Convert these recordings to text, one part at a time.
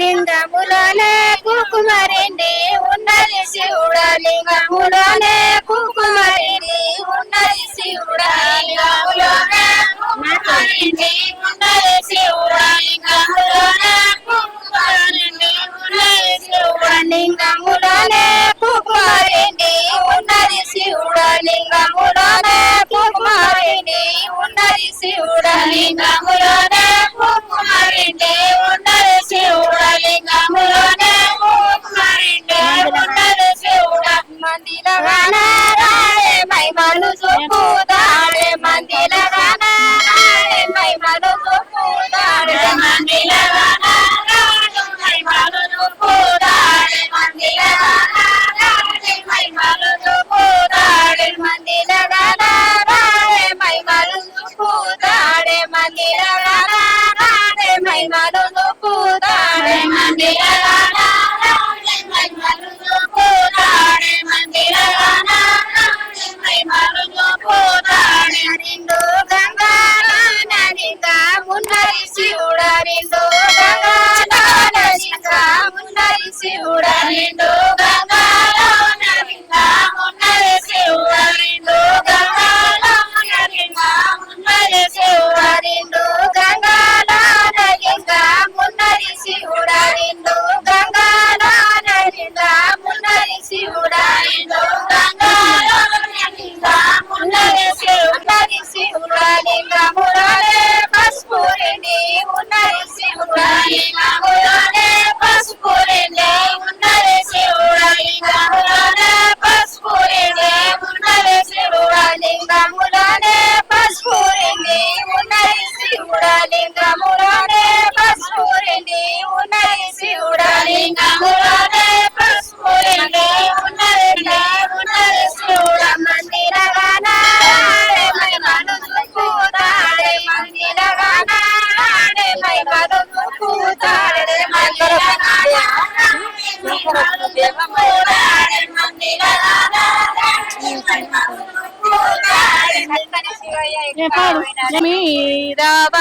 లింగములోనే కుకుమరిండి ఉన్నది శివుడ లింగములోనే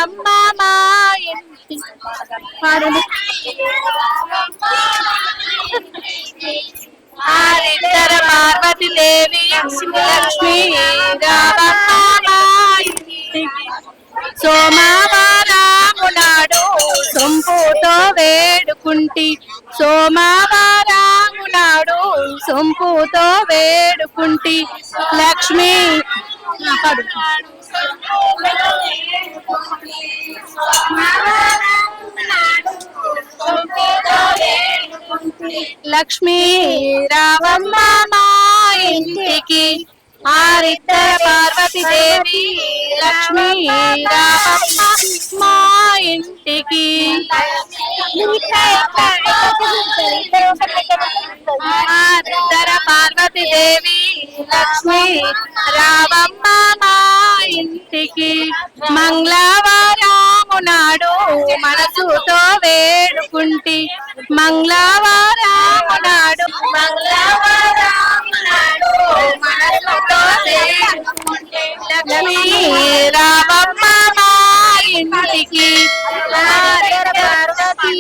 అమ్మా ఎంటి పాడండి. ఆరిద్దర పార్వతి సొంపుతో వేడుకుంటి. సోమవారామునాడు సొంపుతో వేడుకుంటి. లక్ష్మి लक्ष्मी रावम्मा इंटी ఆరిద్దర పార్వతి దేవి లక్ష్మి మా ఇంటికి. ఆరిత్ర పార్వతి దేవి లక్ష్మి రావమ్మ మా ఇంటికి. మంగళవారాము నాడు మనసుతో వేడుకుంటి. మంగళవారాము నాడు మంగళ లక్ష్మీ రామమ్మ మా ఇంటికి. పార్వతి